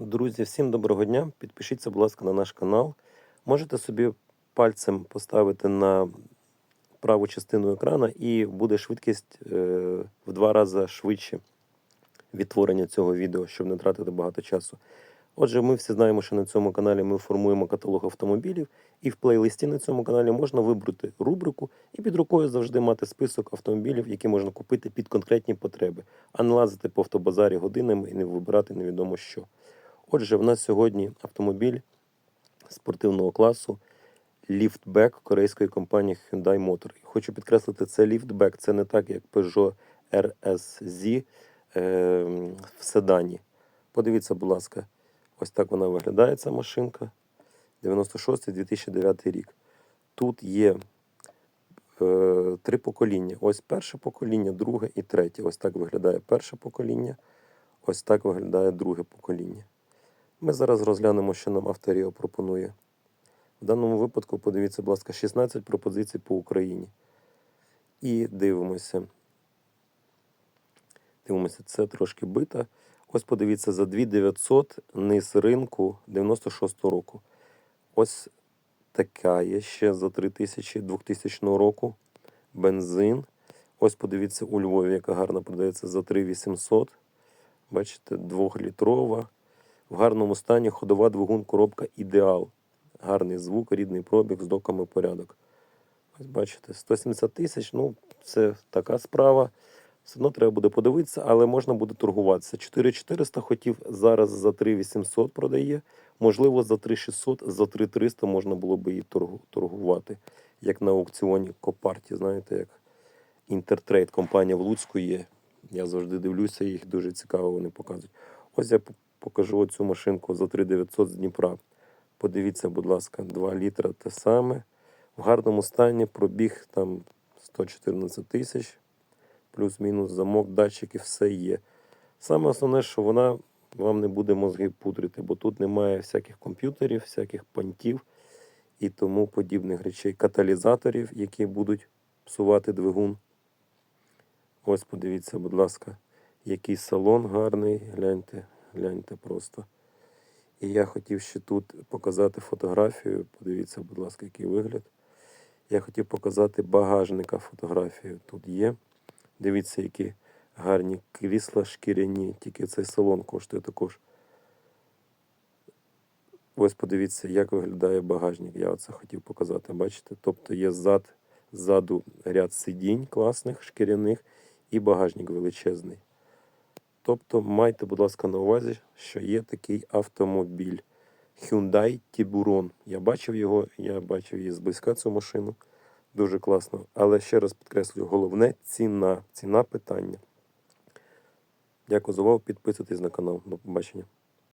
Друзі, всім доброго дня. Підпишіться, будь ласка, на наш канал. Можете собі пальцем поставити на праву частину екрана, і буде швидкість е, в два рази швидше відтворення цього відео, щоб не тратити багато часу. Отже, ми всі знаємо, що на цьому каналі ми формуємо каталог автомобілів, і в плейлисті на цьому каналі можна вибрати рубрику і під рукою завжди мати список автомобілів, які можна купити під конкретні потреби, а не лазити по автобазарі годинами і не вибирати невідомо що. Отже, в нас сьогодні автомобіль спортивного класу ліфтбек корейської компанії Hyundai Motor. Хочу підкреслити, це ліфтбек, це не так, як Peugeot RSZ е, в седані. Подивіться, будь ласка, ось так вона виглядає, ця машинка. 96-2009 рік. Тут є е, три покоління. Ось перше покоління, друге і третє. Ось так виглядає перше покоління, ось так виглядає друге покоління. Ми зараз розглянемо, що нам авторіо пропонує. В даному випадку, подивіться, будь ласка, 16 пропозицій по Україні. І дивимося. Дивимося, це трошки бита. Ось подивіться, за 2900 низ ринку 96-го року. Ось така є ще за 3000 2000 року. Бензин. Ось подивіться у Львові, яка гарна продається за 3800. Бачите, 2-літрова. В гарному стані ходова двигун, коробка ідеал. Гарний звук, рідний пробіг з доками порядок. Ось бачите, 170 тисяч, ну, це така справа. Все одно треба буде подивитися, але можна буде торгуватися. 4400 хотів, зараз за 3800 продає. Можливо, за 3600, за 3300 можна було би її торгувати. Як на аукціоні Копарті, знаєте, як Інтертрейд, компанія в Луцьку є. Я завжди дивлюся, їх дуже цікаво вони показують. Ось я покажу оцю машинку за 3900 з Дніпра. Подивіться, будь ласка, 2 літра те саме. В гарному стані пробіг там 114 тисяч, плюс-мінус замок, датчики, все є. Саме основне, що вона вам не буде мозги пудрити, бо тут немає всяких комп'ютерів, всяких понтів і тому подібних речей, каталізаторів, які будуть псувати двигун. Ось подивіться, будь ласка, який салон гарний. Гляньте, гляньте просто. І я хотів ще тут показати фотографію. Подивіться, будь ласка, який вигляд. Я хотів показати багажника фотографію. Тут є. Дивіться, які гарні крісла шкіряні. Тільки цей салон коштує також. Ось подивіться, як виглядає багажник. Я оце хотів показати. Бачите? Тобто є зад, ззаду ряд сидінь класних, шкіряних, і багажник величезний. Тобто майте, будь ласка, на увазі, що є такий автомобіль Hyundai Tiburon. Я бачив його, я бачив її зблизька цю машину. Дуже класно. Але ще раз підкреслюю, головне ціна. Ціна питання. Дякую за увагу. Підписуйтесь на канал. До побачення.